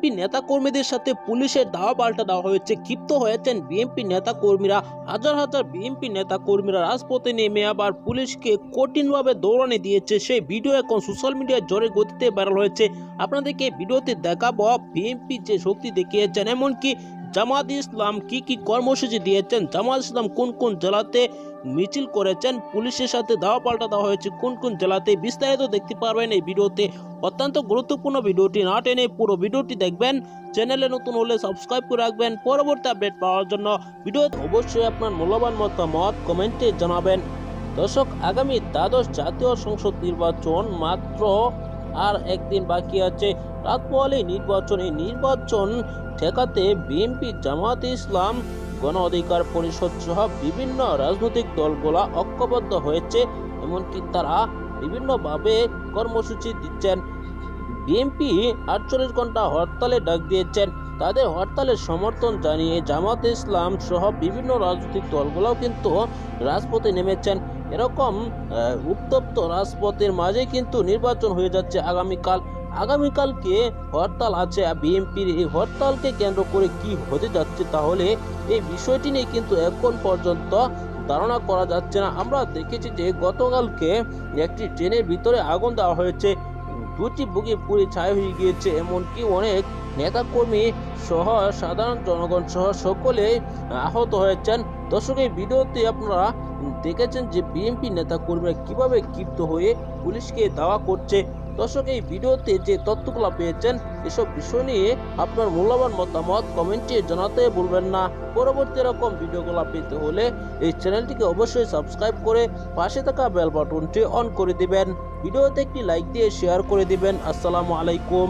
BNP নেতা কর্মীদের সাথে পুলিশের দাওয়া পাল্টা দেওয়া হয়েছে। ক্ষিপ্ত হয়েছেন বিএনপি নেতা কর্মীরা হাজার হাজার বিএনপি নেতা কর্মীরা রাজপথে নেমে আবার পুলিশকে কঠিনভাবে দৌড়ানি দিয়েছে। সেই ভিডিও এখন সোশ্যাল মিডিয়ায় জোরে গতিতে ভাইরাল হয়েছে। আপনাদেরকে ভিডিওতে দেখাবো বিএনপি যে শক্তি দেখিয়েছেন, এমনকি জামাত ইসলাম কি কি কর্মসূচি দিয়েছেন, জামাত ইসলাম কোন কোন জেলাতে মিছিল করেছেন, পুলিশের সাথে দাওয়া পাল্টা দেওয়া হয়েছে। কোন কোন জেলাতে বিস্তারিত দেখতে পারবেন এই ভিডিওতে। অত্যন্ত গুরুত্বপূর্ণ ভিডিওটি না টেনে পুরো ভিডিওটি দেখবেন। চ্যানেলে নতুন হলে সাবস্ক্রাইব করে রাখবেন। পরবর্তী আপডেট পাওয়ার জন্য ভিডিওতে অবশ্যই আপনার মূল্যবান মতামত কমেন্টে জানাবেন। দর্শক, আগামী দ্বাদশ জাতীয় সংসদ নির্বাচন মাত্র আর একদিন বাকি আছে। রাত পোয়ালে নির্বাচন নির্বাচন ঠেকাতে বিএনপি জামাত ইসলাম, গণ অধিকার পরিষদ সহ বিভিন্ন রাজনৈতিক দলগুলা ঐক্যবদ্ধ হয়েছে। এমনকি তারা বিভিন্নভাবে কর্মসূচি দিচ্ছেন। বিএনপি আটচল্লিশ ঘণ্টা হরতালে ডাক দিয়েছেন। তাদের হরতালের সমর্থন জানিয়ে জামাত ইসলাম সহ বিভিন্ন রাজনৈতিক দলগুলোও কিন্তু রাজপথে নেমেছেন। এরকম উত্তপ্ত রাজপথের মাঝে কিন্তু নির্বাচন হয়ে যাচ্ছে আগামীকাল। আগামীকালকে হরতাল আছে বিএনপির এই হরতালকে কেন্দ্র করে কি হতে যাচ্ছে তাহলে এই বিষয়টি নিয়ে কিন্তু এখন পর্যন্ত ধারণা করা যাচ্ছে না। আমরা দেখেছি যে গতকালকে একটি ট্রেনের ভিতরে আগুন দেওয়া হয়েছে। দুটি বুকে পুড়ে ছাই হয়ে গিয়েছে। এমনকি অনেক নেতাকর্মী সহ সাধারণ জনগণ সহ সকলে আহত হয়েছেন। দর্শক, এই ভিডিওতে আপনারা দেখেছেন যে বিএনপি নেতাকর্মীরা কীভাবে ক্ষিপ্ত হয়ে পুলিশকে দাওয়া করছে? দর্শক, এই ভিডিওতে যে তথ্যগুলো পেয়েছেন, এসব বিষয় নিয়ে আপনার মূল্যবান মতামত কমেন্টে জানাতে ভুলবেন না। পরবর্তী এরকম ভিডিওগুলো পেতে হলে এই চ্যানেলটিকে অবশ্যই সাবস্ক্রাইব করে পাশে থাকা বেল বাটনটি অন করে দিবেন। ভিডিওতে একটি লাইক দিয়ে শেয়ার করে দিবেন। আসসালামু আলাইকুম।